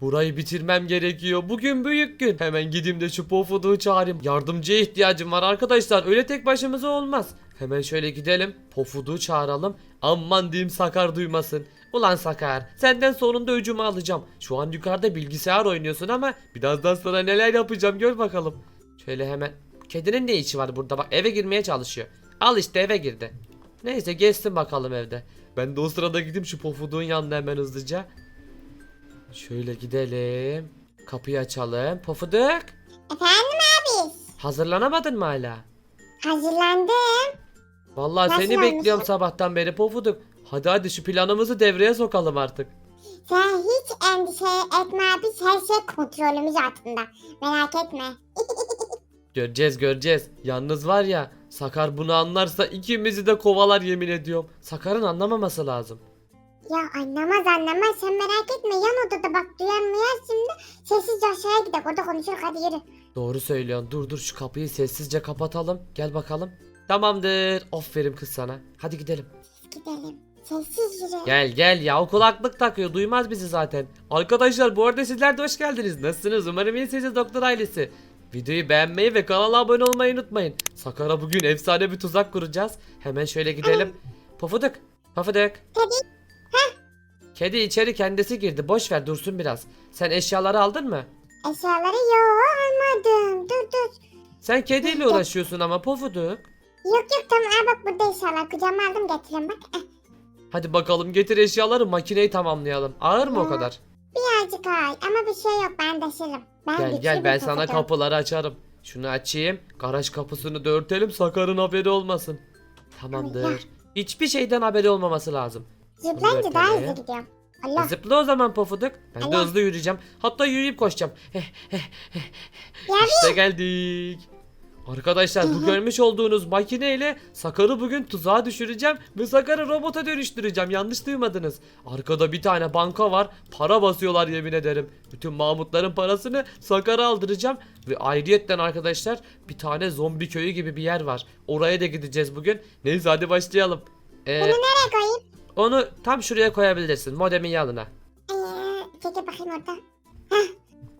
Burayı bitirmem gerekiyor. Bugün büyük gün. Hemen gideyim de şu pofuduğu çağırayım. Yardımcıya ihtiyacım var arkadaşlar. Öyle tek başımıza olmaz. Hemen şöyle gidelim. Pofuduğu çağıralım. Aman diyeyim Sakar duymasın. Ulan Sakar senden sonunda öcümü alacağım. Şu an yukarıda bilgisayar oynuyorsun ama birazdan sonra neler yapacağım gör bakalım. Şöyle hemen. Kedinin ne işi var burada bak eve girmeye çalışıyor. Al işte eve girdi. Neyse geçsin bakalım evde. Ben de o sırada gideyim şu pofuduğun yanına hemen hızlıca. Şöyle gidelim. Kapıyı açalım. Pofuduk. Efendim abi? Hazırlanamadın mı hala? Hazırlandım. Vallahi Nasıl seni olmuş? bekliyorum sabahtan beri Pofuduk. Hadi hadi şu planımızı devreye sokalım artık. Sen hiç endişe etme abi. Her şey kontrolümüz altında. Merak etme. Göreceğiz göreceğiz. Yalnız var ya Sakar bunu anlarsa ikimizi de kovalar yemin ediyorum. Sakar'ın anlamaması lazım. Ya anlamaz anlamaz. Sen merak etme. Yan odada bak duyan muyar şimdi. Sessizce aşağıya gidelim. Orada konuşuruz. Hadi yürü. Doğru söylüyorsun. Dur dur şu kapıyı sessizce kapatalım. Gel bakalım. Tamamdır. Aferin kız sana. Hadi gidelim. Gidelim. Sessiz yürü. Gel gel ya o kulaklık takıyor duymaz bizi zaten. Arkadaşlar bu arada sizler de hoş geldiniz. Nasılsınız? Umarım iyisiniz doktor ailesi. Videoyu beğenmeyi ve kanala abone olmayı unutmayın. Sakar'a bugün efsane bir tuzak kuracağız. Hemen şöyle gidelim. Pofuduk. Pofuduk. Kedi. Kedi içeri kendisi girdi. Boş ver dursun biraz. Sen eşyaları aldın mı? Eşyaları yok almadım. Dur dur. Sen kediyle uğraşıyorsun ama Pofuduk. Yok yok tamam. Aa, bak burada eşyalar. Kucağıma aldım getireyim bak. Eh, Hadi bakalım getir eşyaları makineyi tamamlayalım. Ağır mı o kadar? birazcık ay. Ama bir şey yok. Ben taşırım. Ben Gel güçlü gel bir ben sana pofudum. kapıları açarım. Şunu açayım. Garaj kapısını da örtelim. Sakar'ın haberi olmasın. Tamamdır. Hiçbir şeyden haberi olmaması lazım. Zıplayınca daha hızlı gidiyorum. Allah. E, Zıpla o zaman pofuduk. Ben de Allah. hızlı yürüyeceğim. Hatta yürüyüp koşacağım. Heh, Ya işte geldik. Arkadaşlar bu görmüş olduğunuz makineyle Sakar'ı bugün tuzağa düşüreceğim ve Sakar'ı robota dönüştüreceğim. Yanlış duymadınız. Arkada bir tane banka var. Para basıyorlar yemin ederim. Bütün Mahmutların parasını Sakar'a aldıracağım. Ve ayrıyetten arkadaşlar bir tane zombi köyü gibi bir yer var. Oraya da gideceğiz bugün. Neyse hadi başlayalım. Ee, Bunu nereye koyayım? Onu tam şuraya koyabilirsin. Modemin yanına. Ee, çekil bakayım orada. Heh.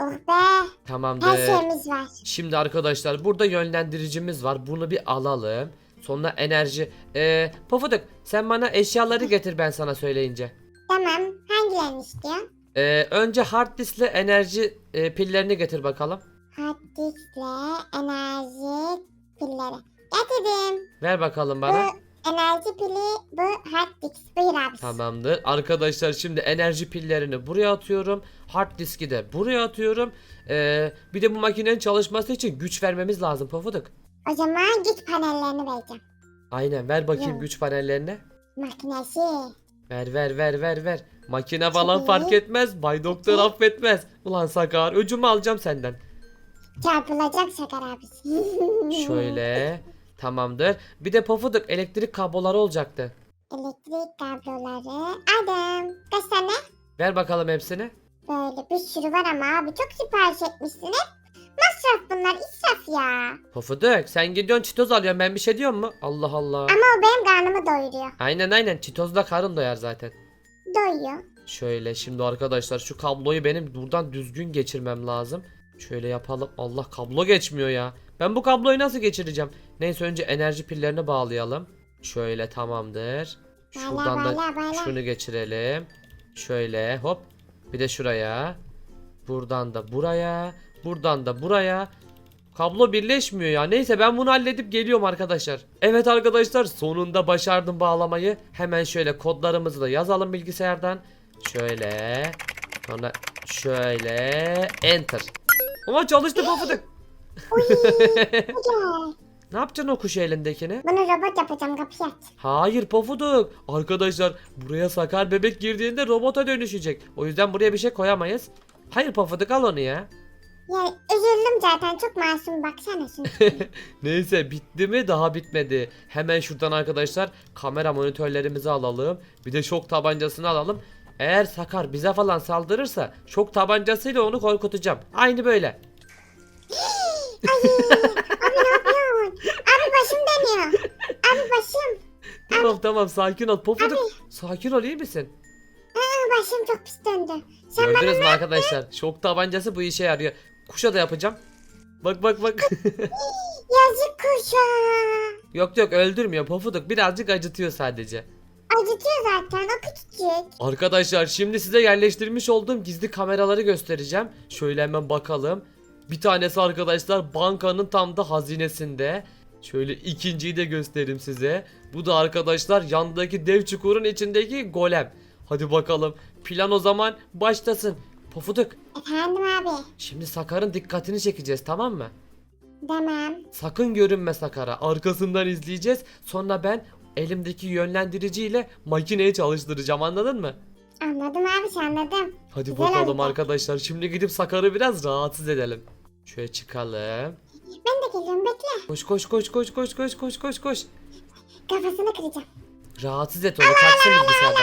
Oh be. Her Tamamdır. şeyimiz var. Şimdi arkadaşlar burada yönlendiricimiz var. Bunu bir alalım. Sonra enerji. Ee, Pofuduk sen bana eşyaları getir ben sana söyleyince. Tamam. Hangilerini istiyor? Ee, önce hard diskle enerji e, pillerini getir bakalım. Hard diskle enerji pilleri. Getirdim. Ver bakalım bana. Bu enerji pili bu hard disk. Buyur abi. Tamamdır. Arkadaşlar şimdi enerji pillerini buraya atıyorum. Hard diski de buraya atıyorum. Ee, bir de bu makinenin çalışması için güç vermemiz lazım Pofuduk. O zaman güç panellerini vereceğim. Aynen ver bakayım Ya. güç panellerini. Makinesi. Ver ver ver ver ver. Makine falan Tabii. fark etmez. Bay Doktor affetmez. Ulan Sakar öcümü alacağım senden. Çarpılacak şakar abi. Şöyle. Tamamdır. Bir de pofuduk elektrik kabloları olacaktı. Elektrik kabloları. Adam. Kaç tane? Ver bakalım hepsini. Böyle bir sürü var ama abi çok sipariş etmişsin hep. Masraf bunlar israf ya. Pofuduk sen gidiyorsun çitoz alıyorsun ben bir şey diyorum mu? Allah Allah. Ama o benim karnımı doyuruyor. Aynen aynen çitozla karın doyar zaten. Doyuyor. Şöyle şimdi arkadaşlar şu kabloyu benim buradan düzgün geçirmem lazım. Şöyle yapalım. Allah kablo geçmiyor ya. Ben bu kabloyu nasıl geçireceğim? Neyse önce enerji pillerini bağlayalım. Şöyle tamamdır. Şuradan da şunu geçirelim. Şöyle hop. Bir de şuraya. Buradan da buraya. Buradan da buraya. Kablo birleşmiyor ya. Neyse ben bunu halledip geliyorum arkadaşlar. Evet arkadaşlar sonunda başardım bağlamayı. Hemen şöyle kodlarımızı da yazalım bilgisayardan. Şöyle. Sonra şöyle. Enter. Ama çalıştı pofuduk. Güzel. Ne yapacaksın o kuş elindekini? Bunu robot yapacağım kapıyı aç. Hayır pofuduk. Arkadaşlar buraya sakar bebek girdiğinde robota dönüşecek. O yüzden buraya bir şey koyamayız. Hayır pofuduk al onu ya. Ya üzüldüm zaten çok masum baksana şunu. Neyse bitti mi? Daha bitmedi. Hemen şuradan arkadaşlar kamera monitörlerimizi alalım. Bir de şok tabancasını alalım. Eğer Sakar bize falan saldırırsa şok tabancasıyla onu korkutacağım. Aynı böyle. Abi ne yapıyorsun? Abi başım dönüyor. Abi başım. Tamam tamam sakin ol. Pofuduk sakin ol iyi misin? Aa, başım çok pis döndü. Sen bana Gördünüz mü arkadaşlar? Şok tabancası bu işe yarıyor. Kuşa da yapacağım. Bak bak bak. yazık kuşa. yok yok öldürmüyor pofuduk birazcık acıtıyor sadece. Acıtıyor zaten o küçücük. Arkadaşlar şimdi size yerleştirmiş olduğum gizli kameraları göstereceğim. Şöyle hemen bakalım. Bir tanesi arkadaşlar bankanın tam da hazinesinde. Şöyle ikinciyi de göstereyim size. Bu da arkadaşlar yandaki dev çukurun içindeki golem. Hadi bakalım. Plan o zaman başlasın. Pofuduk. Efendim abi. Şimdi Sakar'ın dikkatini çekeceğiz tamam mı? Demem. Sakın görünme Sakar'a. Arkasından izleyeceğiz. Sonra ben elimdeki yönlendiriciyle makineyi çalıştıracağım anladın mı? Anladım abi anladım. Hadi Güzel bakalım harita. arkadaşlar. Şimdi gidip Sakar'ı biraz rahatsız edelim. Şöyle çıkalım. Ben de geliyorum bekle. Koş koş koş koş koş koş koş koş koş. Kafasını kıracağım. Rahatsız et onu kaçsın bilgisayardan.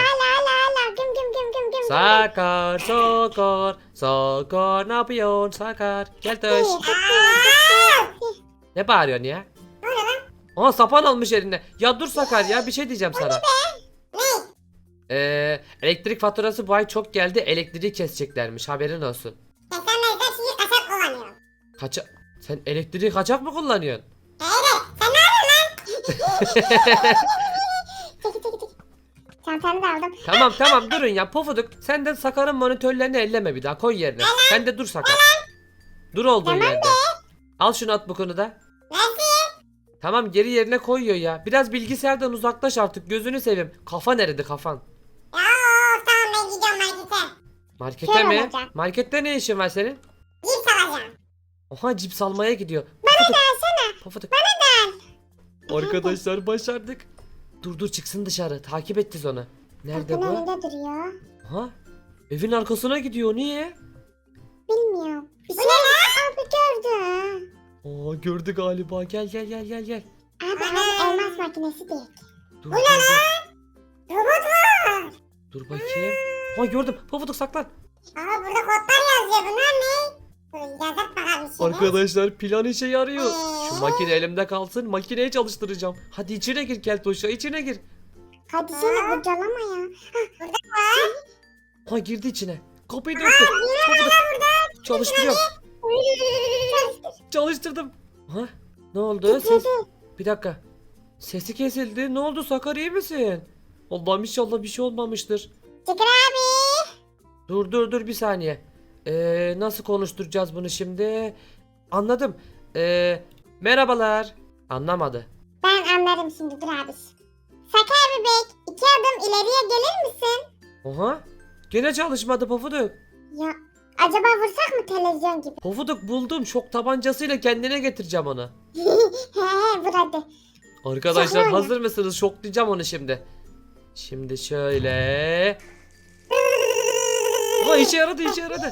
Sakar, Sakar, Sakar ne yapıyorsun Sakar? Gel taş. Ne bağırıyorsun ya? Aa sapan almış eline. Ya dur Sakar ya bir şey diyeceğim sana. Ee, elektrik faturası bu ay çok geldi. Elektriği keseceklermiş haberin olsun. Kaça... Sen elektriği kaçak mı kullanıyorsun? Çekil çekil çekil. Çantanı da aldım. Tamam tamam durun ya pofuduk. Sen de Sakar'ın monitörlerini elleme bir daha koy yerine. Sen de dur Sakar. Dur olduğun yerde. Al şu notebook'unu da. Tamam geri yerine koyuyor ya. Biraz bilgisayardan uzaklaş artık gözünü seveyim. Kafa nerede kafan? Ya tamam ben gidiyorum markete. Markete Şey mi? olacak. Markette ne işin var senin? Oha cips almaya gidiyor. Pofuduk. Versene. Pofuduk. Bana Arkadaşlar başardık. Dur dur çıksın dışarı. Takip edeceğiz onu. Nerede Kapının bu? önünde duruyor. Ha? Evin arkasına gidiyor. Niye? Bilmiyorum. Bir şey abi gördü. Aa gördü galiba. Gel gel gel gel gel. Abi abi elmas makinesi değil. Dur, dur, dur. Robot var. Dur bakayım. Ha gördüm. Pofuduk saklan. Ama burada kodlar yazıyor. Bunlar ne? Yazıp bakalım şimdi. Arkadaşlar plan işe yarıyor. Şu makine elimde kalsın. Makineyi çalıştıracağım. Hadi içine gir Keltoş'a içine gir. Hadi seni kurcalama ya. Burada var. Ha girdi içine. Kapıyı da örttü. Pofuduk. Çalıştırıyorum. Çalıştırdım. Ha? Ne oldu? Ses... Bir dakika. Sesi kesildi. Ne oldu Sakar iyi misin? Allah'ım inşallah bir şey olmamıştır. Çıkır abi. Dur dur dur bir saniye. Ee, nasıl konuşturacağız bunu şimdi? Anladım. Ee, merhabalar. Anlamadı. Ben anlarım şimdi dur abi. Sakar bebek iki adım ileriye gelir misin? Oha. Gene çalışmadı Pofuduk. Ya acaba vursak mı televizyon gibi? Pofuduk buldum. Şok tabancasıyla kendine getireceğim onu. he he vur hadi. Arkadaşlar Şaka hazır mısınız? Şoklayacağım onu şimdi. Şimdi şöyle. Aa işe yaradı işe yaradı.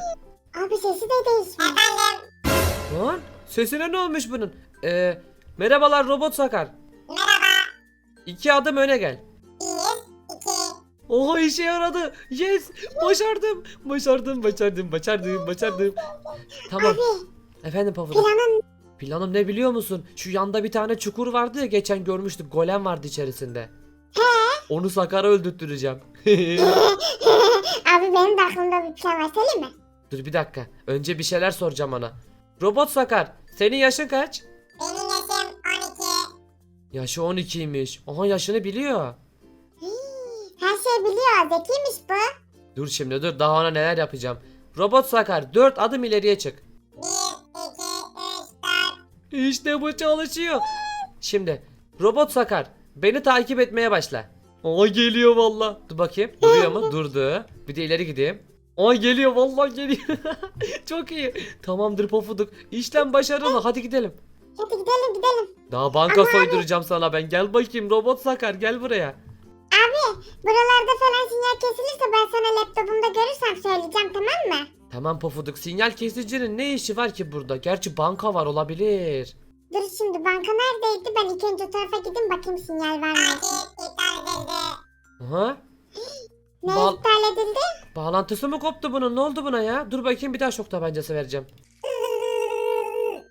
Abi sesi de değişmiş. Efendim. Lan sesine ne olmuş bunun? Ee, merhabalar robot sakar. Merhaba. İki adım öne gel. Bir, iki. Oha işe yaradı. Yes. Başardım. Başardım, başardım, başardım, başardım. Tamam. Abi Efendim Pafuduk. planın Planım ne biliyor musun? Şu yanda bir tane çukur vardı ya geçen görmüştük. Golem vardı içerisinde. Onu Sakar'a öldürttüreceğim. Abi benim de aklımda bir plan var söyleyeyim mi? Dur bir dakika. Önce bir şeyler soracağım ona. Robot Sakar, senin yaşın kaç? Benim yaşım 12. Yaşı 12'ymiş. Aha yaşını biliyor. Her şey biliyor. Zekiymiş bu. Dur şimdi dur daha ona neler yapacağım. Robot Sakar 4 adım ileriye çık. 1, 2, 3, 4. İşte bu çalışıyor. Şimdi Robot Sakar beni takip etmeye başla. Aa geliyor valla. Dur bakayım. Duruyor mu? Durdu. Bir de ileri gideyim. Aa geliyor vallahi geliyor. Çok iyi. Tamamdır pofuduk. İşlem başarılı. Hadi gidelim. Hadi gidelim gidelim. Daha banka soyduracağım sana ben. Gel bakayım Robot Sakar gel buraya. Abi buralarda falan sinyal kesilirse ben sana laptopumda görürsem söyleyeceğim tamam mı? Tamam pofuduk. Sinyal kesicinin ne işi var ki burada? Gerçi banka var olabilir. Dur şimdi banka neredeydi? Ben ilk önce o tarafa gideyim bakayım sinyal var mı? iptal edildi. Aha. Ne Bal- iptal edildi? Bağlantısı mı koptu bunun? Ne oldu buna ya? Dur bakayım bir daha şok tabancası vereceğim.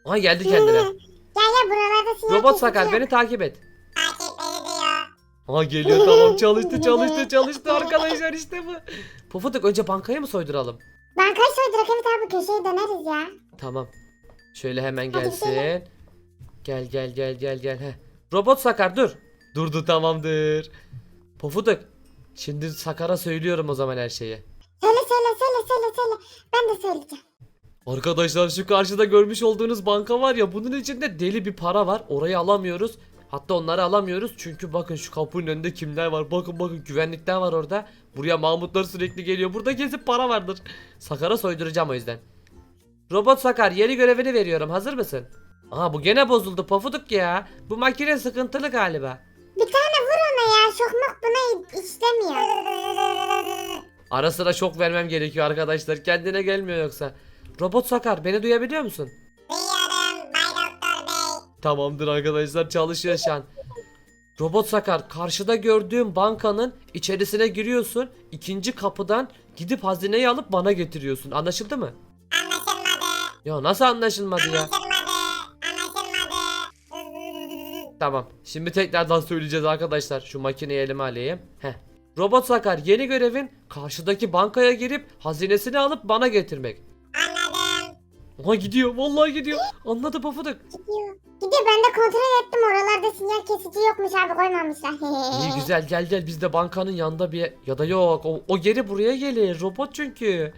Aha geldi kendine. Gel gel buralarda sinyal Robot kesici Sakar yok. beni takip et. Takip. Aha geliyor tamam çalıştı çalıştı çalıştı arkadaşlar işte bu. Pofuduk önce bankayı mı soyduralım? Bankayı soydurak evet abi köşeye döneriz ya. Tamam. Şöyle hemen Hadi gelsin. gidelim. Gel gel gel gel gel. Heh. Robot Sakar dur. Durdu tamamdır. Pofuduk. Şimdi Sakar'a söylüyorum o zaman her şeyi. Söyle söyle söyle söyle söyle. Ben de söyleyeceğim. Arkadaşlar şu karşıda görmüş olduğunuz banka var ya bunun içinde deli bir para var. Orayı alamıyoruz. Hatta onları alamıyoruz çünkü bakın şu kapının önünde kimler var. Bakın bakın güvenlikler var orada. Buraya Mahmutlar sürekli geliyor. Burada gezip para vardır. Sakar'a soyduracağım o yüzden. Robot Sakar yeni görevini veriyorum. Hazır mısın? Aha bu gene bozuldu pofuduk ya. Bu makine sıkıntılı galiba. Şokmak buna işlemiyor. Ara sıra şok vermem gerekiyor arkadaşlar. Kendine gelmiyor yoksa. Robot Sakar beni duyabiliyor musun? Duyuyorum Bay Doktor Bey. Tamamdır arkadaşlar çalışıyor şu an. Robot Sakar karşıda gördüğüm bankanın içerisine giriyorsun. ikinci kapıdan gidip hazineyi alıp bana getiriyorsun. Anlaşıldı mı? Anlaşılmadı. Ya nasıl anlaşılmadı ya? Anlaşılmadı. Tamam. Şimdi tekrardan söyleyeceğiz arkadaşlar. Şu makineyi elime alayım. Heh. Robot Sakar yeni görevin karşıdaki bankaya girip hazinesini alıp bana getirmek. Anladım. Aha gidiyor. Vallahi gidiyor. Anladı pofuduk. Gidiyor. Gidiyor ben de kontrol ettim oralarda sinyal kesici yokmuş abi koymamışlar. İyi güzel gel gel biz de bankanın yanında bir ya da yok o, o geri buraya gelir robot çünkü.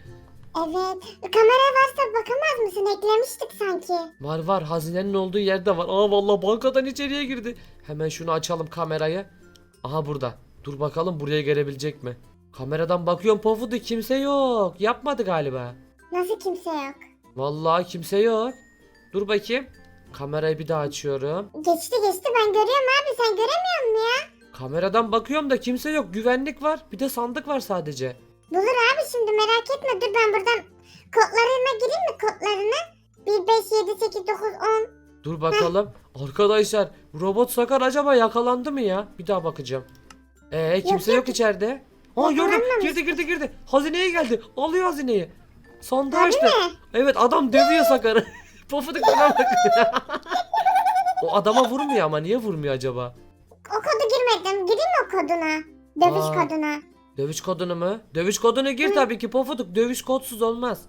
Evet. Kamera varsa bakamaz mısın? Eklemiştik sanki. Var var hazinenin olduğu yerde var. Aa vallahi bankadan içeriye girdi. Hemen şunu açalım kamerayı. Aha burada. Dur bakalım buraya gelebilecek mi? Kameradan bakıyorum pofudu kimse yok. Yapmadı galiba. Nasıl kimse yok? Vallahi kimse yok. Dur bakayım. Kamerayı bir daha açıyorum. Geçti geçti ben görüyorum abi sen göremiyor musun ya? Kameradan bakıyorum da kimse yok. Güvenlik var. Bir de sandık var sadece. Bulur abi şimdi merak etme dur ben buradan kodlarına gireyim mi kodlarına? 1, 5, 7, 8, 9, 10. Dur bakalım. Arkadaşlar robot sakar acaba yakalandı mı ya? Bir daha bakacağım. Ee kimse yok, yok. içeride. Aa gördüm. Girdi girdi girdi. Hazineye geldi. Alıyor hazineyi. Sandığı açtı. Evet adam dövüyor sakarı. Pofuduk bana bak. o adama vurmuyor ama niye vurmuyor acaba? O kodu girmedim. Gireyim mi o koduna? Dövüş Aa. koduna. Dövüş kodunu mu? Dövüş kodunu gir tabii ki Pofuduk. Dövüş kodsuz olmaz.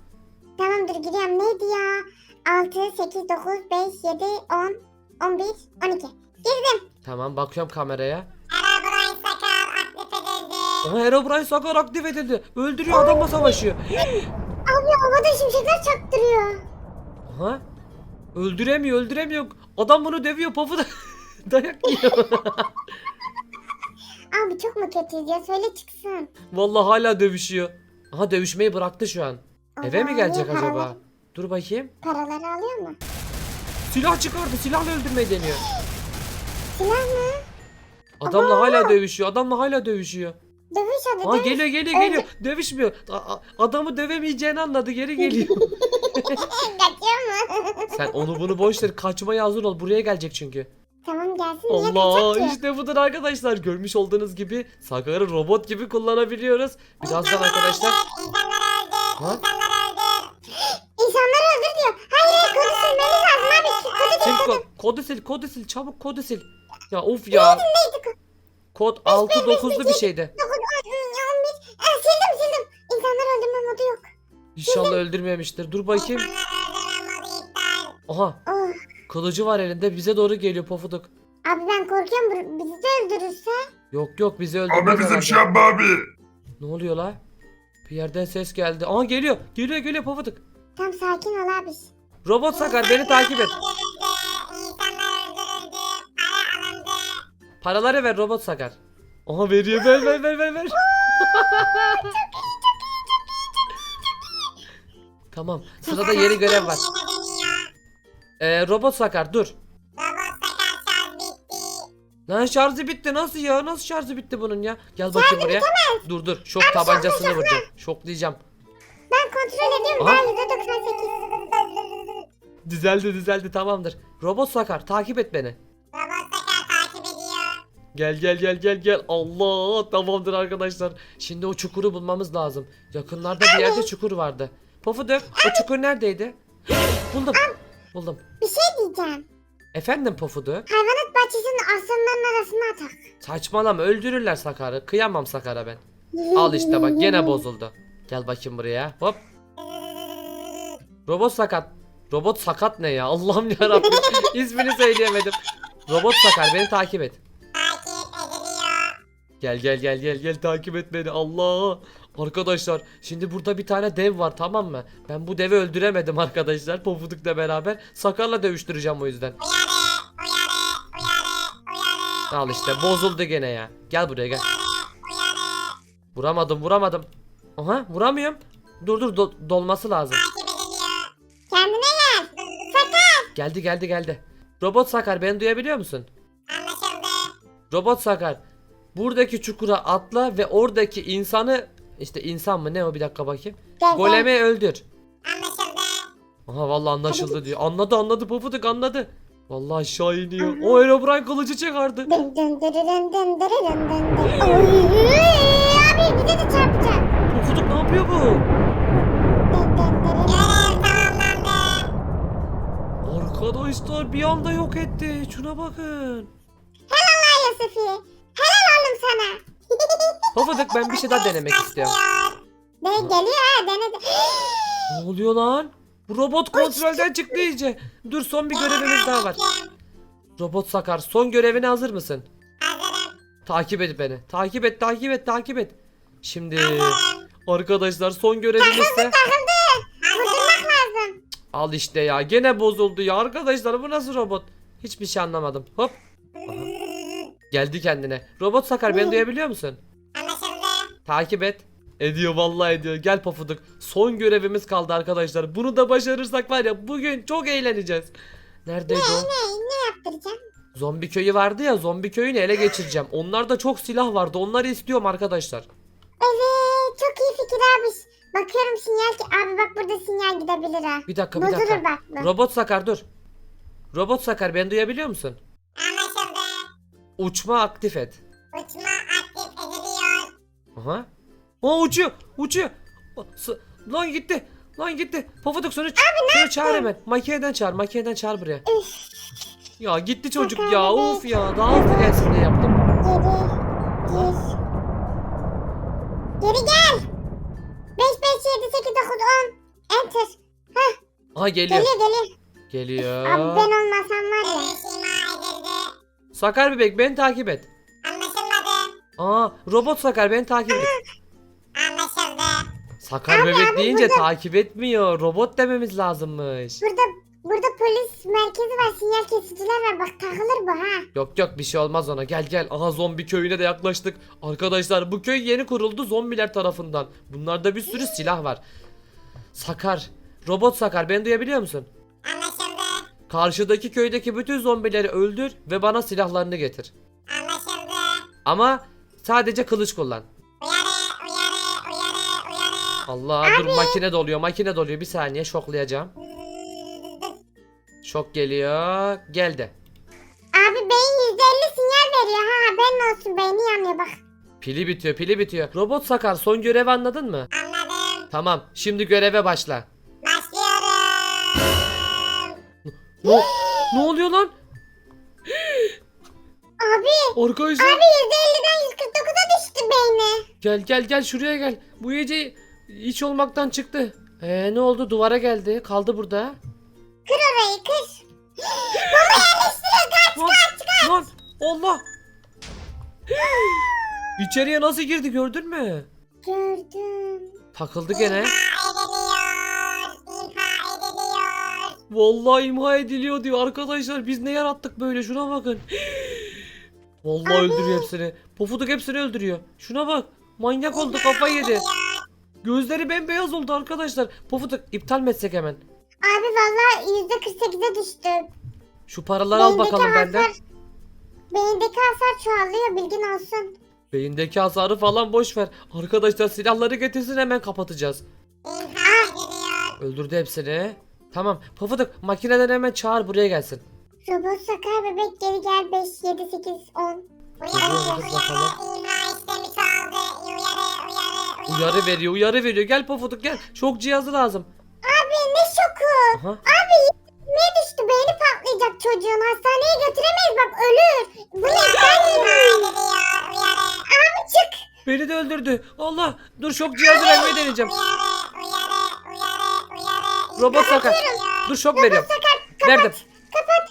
Tamamdır giriyorum. Neydi ya? 6, 8, 9, 5, 7, 10, 11, 12. Girdim. Tamam bakıyorum kameraya. Herobrine sakar aktif edildi. Aha Herobrine sakar aktif edildi. Öldürüyor adamla savaşıyor. Abi havada şimşekler çaktırıyor. Aha. Öldüremiyor öldüremiyor. Adam bunu dövüyor Pofuduk. Dayak yiyor. Abi çok mu kötüyüz ya? Söyle çıksın. Vallahi hala dövüşüyor. Aha dövüşmeyi bıraktı şu an. Eve mi gelecek niye acaba? Paralar, Dur bakayım. paraları alıyor mu? Silah çıkardı. Silahla öldürmeyi deniyor. Silah mı? Adamla hala dövüşüyor. Adamla hala dövüşüyor. Dövüş hadi Aa dövüş. geliyor geliyor geliyor. Dövüşmüyor. A- a- adamı dövemeyeceğini anladı. Geri geliyor. Kaçıyor mu? Sen onu bunu boş ver. Kaçmaya hazır ol. Buraya gelecek çünkü. Tamam gelsin. Niye Allah kaçacak ki? işte budur arkadaşlar. Görmüş olduğunuz gibi Sakar'ı robot gibi kullanabiliyoruz. Birazdan arkadaşlar. Ha? İnsanları öldür diyor. Hayır kodu silmeniz lazım abi. Kodu Sil kod. Kodu sil. Kodu sil. Çabuk kodu sil. Ya of ya. neydi? Kod Kod 6 9'lu bir şeydi. 9, 10, 11. Ah, sildim sildim. İnsanları öldürme modu yok. İnşallah öldürmemiştir. Dur bakayım. Aha. Oh. Kılıcı var elinde. Bize doğru geliyor pofuduk. Abi ben korkuyorum bizi de öldürürse. Yok yok bizi öldürmez Abi bize bir herhalde. şey yapma abi. Ne oluyor la? Bir yerden ses geldi. Aa geliyor. Geliyor geliyor pofuduk. Tam sakin ol abi. Robot Sakar beni takip et. Paraları ver Robot Sakar. Aha veriyor. Ver ver ver ver ver. Tamam. Sırada yeni görev var. Ee, Robot Sakar dur. Lan şarjı bitti nasıl ya? Nasıl şarjı bitti bunun ya? Gel bakayım buraya. Dur dur. Şok tabancasını vuracağım. Şoklayacağım. Ben kontrol ediyorum. Aha. Daha %98. Düzeldi düzeldi tamamdır. Robot Sakar takip et beni. Gel gel gel gel gel. Allah tamamdır arkadaşlar. Şimdi o çukuru bulmamız lazım. Yakınlarda bir yerde çukur vardı. Pofuduk o çukur neredeydi? Buldum. Buldum. Bir şey diyeceğim. Efendim Pofuduk? Hayvanat bahçesinin aslanların arasına atak. Saçmalama öldürürler Sakar'ı. Kıyamam Sakar'a ben. Al işte bak gene bozuldu. Gel bakayım buraya. Hop. Robot sakat. Robot sakat ne ya? Allah'ım ya Rabbim. İsmini söyleyemedim. Robot sakar beni takip et. Takip ediliyor. Gel gel gel gel gel takip et beni. Allah. Arkadaşlar şimdi burada bir tane dev var tamam mı? Ben bu devi öldüremedim arkadaşlar. Pofuduk'la beraber. Sakar'la dövüştüreceğim o yüzden. Al işte bozuldu gene ya. Gel buraya gel. Vuramadım vuramadım. Aha vuramıyorum. Dur dur do- dolması lazım. Kendine gel. Sakar. Geldi geldi geldi. Robot Sakar beni duyabiliyor musun? Anlaşıldı. Robot Sakar buradaki çukura atla ve oradaki insanı işte insan mı ne o bir dakika bakayım. Gel, Golemi öldür. Anlaşıldı. Aha vallahi anlaşıldı diyor. Anladı anladı Pofuduk anladı. Vallahi aşağı iniyor. O Herobrine kılıcı çıkardı. Dın dın dırırın dın dırırın dın dın. Oy, Abi bize de çarpacak. Pofuduk ne yapıyor bu? Dın dın. Arkadaşlar bir anda yok etti. Şuna bakın. Helal Yusufi. Helal oğlum sana. Pofuduk ben bir şey daha denemek istiyorum. De geliyor ha denedi. Ne oluyor lan? Bu robot kontrolden çıktı iyice. Dur son bir görevimiz daha var. Robot Sakar son görevine hazır mısın? Hazırım. Takip et beni. Takip et, takip et, takip et. Şimdi arkadaşlar son görevimiz de al işte ya. Gene bozuldu ya arkadaşlar. Bu nasıl robot? Hiçbir şey anlamadım. Hop. Geldi kendine. Robot Sakar beni duyabiliyor musun? Anlaşıldı. Takip et. Ediyor vallahi ediyor. Gel pofuduk. Son görevimiz kaldı arkadaşlar. Bunu da başarırsak var ya bugün çok eğleneceğiz. Neredeydi o? Ne, ne yaptıracağım? Zombi köyü vardı ya. Zombi köyünü ele geçireceğim. Onlarda çok silah vardı. Onları istiyorum arkadaşlar. Evet çok iyi fikir abi. Bakıyorum sinyal ki abi bak burada sinyal gidebilir ha. Bir dakika bir Bozulur dakika. bak bu. Robot Sakar dur. Robot Sakar beni duyabiliyor musun? Uçma aktif et. Uçma aktif ediliyor. Aha. Aa uçuyor. Uçuyor. S- Lan gitti. Lan gitti. Pofuduk ç- şunu çağır hemen. Makineden çağır. Makineden çağır buraya. Ya gitti çocuk ya. bebek. Of ya. Daha hızlı gelsin diye yaptım. Geri. Gir. Geri gel. 5 5 7 8 9 10. Enter. Aha geliyor. Geliyor geliyor. Geliyor. Abi ben olmasam var ya. Sakar bebek beni takip et. Anlaşılmadı. Aa robot Sakar beni takip et. Anlaşıldı. Sakar Abi, bebek abi, deyince burada- takip etmiyor. Robot dememiz lazımmış. Burada burada polis merkezi var. Sinyal kesiciler var. Bak takılır bu ha. Yok yok bir şey olmaz ona. Gel gel. Aha zombi köyüne de yaklaştık. Arkadaşlar bu köy yeni kuruldu zombiler tarafından. Bunlarda bir sürü silah var. Sakar. Robot Sakar beni duyabiliyor musun? Karşıdaki köydeki bütün zombileri öldür ve bana silahlarını getir. Anlaşıldı. Ama sadece kılıç kullan. Uyarı uyarı uyarı uyarı. Allah dur makine doluyor makine doluyor bir saniye şoklayacağım. Şok geliyor. Geldi. Abi beyin %50 sinyal veriyor ha haberin olsun beyni yanıyor bak. Pili bitiyor pili bitiyor. Robot Sakar son görevi anladın mı? Anladım. Tamam şimdi göreve başla. Ne, ne oluyor lan? Abi Arkadaşlar abi %50'den 149'a düştü beyni. gel gel gel şuraya gel. Bu iyice hiç olmaktan çıktı. Ee, ne oldu duvara geldi kaldı burada. Kır orayı kır. Lan, lan Allah. İçeriye nasıl girdi gördün mü? Gördüm. Takıldı gene. Vallahi imha ediliyor diyor arkadaşlar. Biz ne yarattık böyle şuna bakın. Vallahi öldürüyor hepsini. Pofuduk hepsini öldürüyor. Şuna bak. Manyak oldu kafayı yedi. Gözleri bembeyaz oldu arkadaşlar. Pofuduk iptal mi etsek hemen? Abi vallahi %48'e düştü. Şu paraları al Beyindeki bakalım benden. hasar- Beyindeki hasar çoğalıyor bilgin olsun. Beyindeki hasarı falan boş ver. Arkadaşlar silahları getirsin hemen kapatacağız. İmha ediliyor. Öldürdü hepsini. Tamam. Pofuduk makineden hemen çağır buraya gelsin. Robot sakar bebek geri gel 5, 7, 8, 10. Geliyoruz bakalım. İmha işlemi çoğaldı. Uyarı uyarı Uyarı veriyor uyarı veriyor. Gel Pofuduk gel. Şok cihazı lazım. Abi ne şoku. Aha. Abi ne düştü beyni patlayacak çocuğun. Hastaneye götüremeyiz bak ölür. Bu ne ben Abi çık. Beni de öldürdü. Allah. Dur şok cihazı vermeyi deneyeceğim. Robot sakar. Dur şok veriyorum. Sakar Verdim. kapat.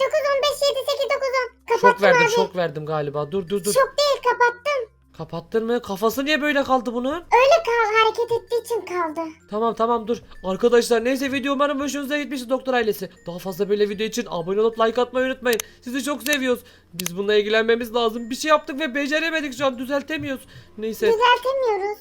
9 15 7 8 9 10. Kapattım Şok verdim abi. şok verdim galiba. Dur dur dur. Şok değil kapattım. Kapattın mı? Kafası niye böyle kaldı bunun? Öyle kal hareket ettiği için kaldı. Tamam tamam dur. Arkadaşlar neyse video umarım hoşunuza gitmiştir doktor ailesi. Daha fazla böyle video için abone olup like atmayı unutmayın. Sizi çok seviyoruz. Biz bununla ilgilenmemiz lazım. Bir şey yaptık ve beceremedik şu an düzeltemiyoruz. Neyse Düzeltemiyoruz.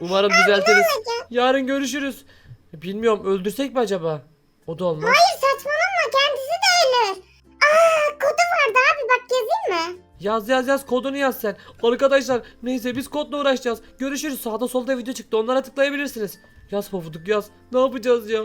Umarım düzeltiriz. Yarın görüşürüz. Bilmiyorum öldürsek mi acaba? O da olmaz. Hayır saçmalama kendisi de ölür. Aa kodu vardı abi bak yazayım mı? Yaz yaz yaz kodunu yaz sen. Arkadaşlar neyse biz kodla uğraşacağız. Görüşürüz. Sağda solda video çıktı. Onlara tıklayabilirsiniz. Yaz pofuduk yaz. Ne yapacağız ya?